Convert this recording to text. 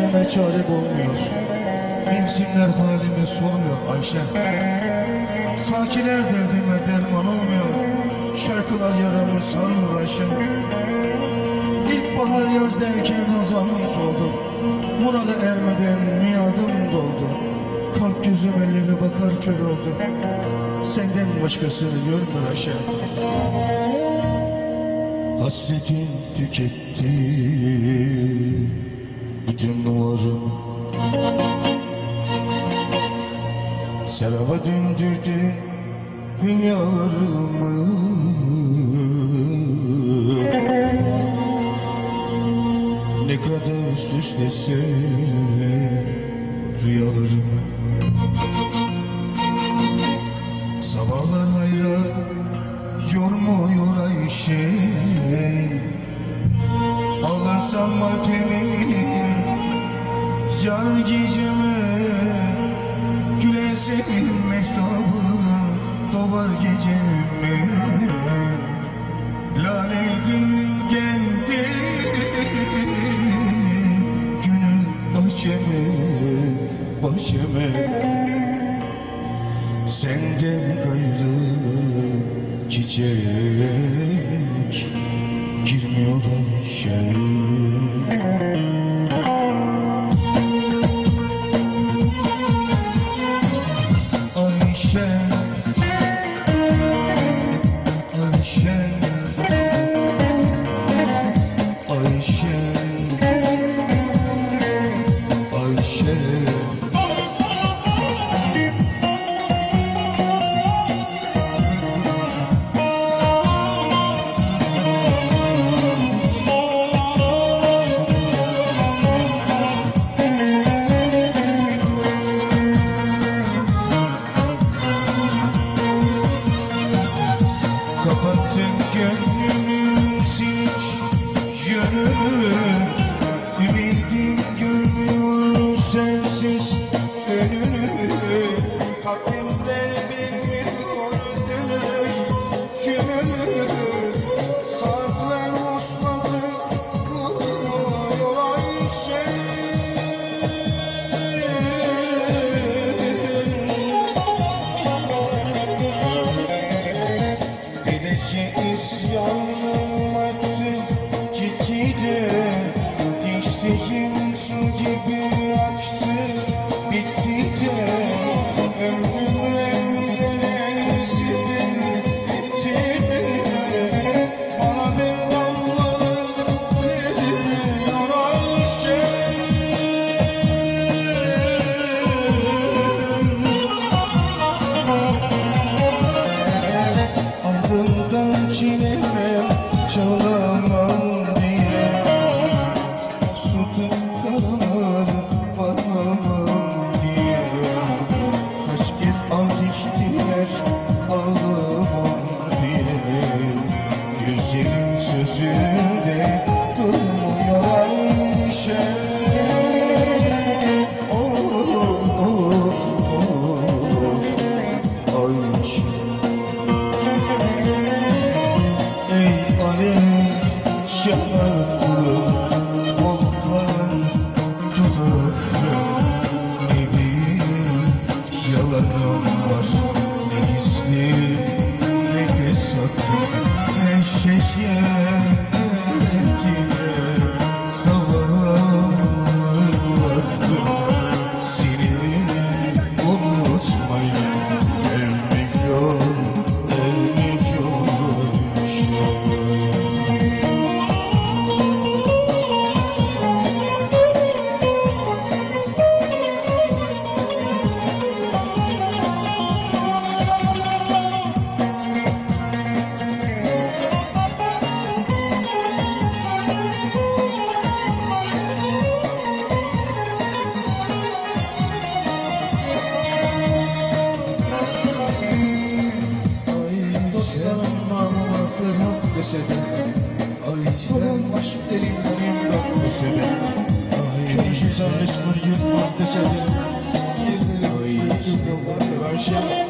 Çileme çare bulmuyor. Bilsinler halimi sormuyor Ayşe. Sakiler derdime derman olmuyor. Şarkılar yaramı sarmıyor Ayşe. İlkbahar yaz derken hazanım soldu. Murada ermeden miadım doldu. Kalp gözüm ellerine bakar kör oldu. Senden başkasını görmüyor Ayşe. Hasretin tüketti bütün numarımı Seraba döndürdü dünyalarımı. Ne kadar süslesem rüyalarımı. Sabahlar hayra yormuyor Ayşe Ağlarsam matemin Yar geceme Gülersem mehtabım Dolar geceme Laleydin kendi Günün bahçeme Bahçeme Senden gayrı çiçek girmiyor Ayşe Ayşe isyanım arttı gitgide Dişlerim su gibi Her Dostlarım namıklarım dese de Ayşem aşk delilerim yok dese de Kör şeytan resmen yırtmam dese de Yerleri yırtıldım var ya Ayşe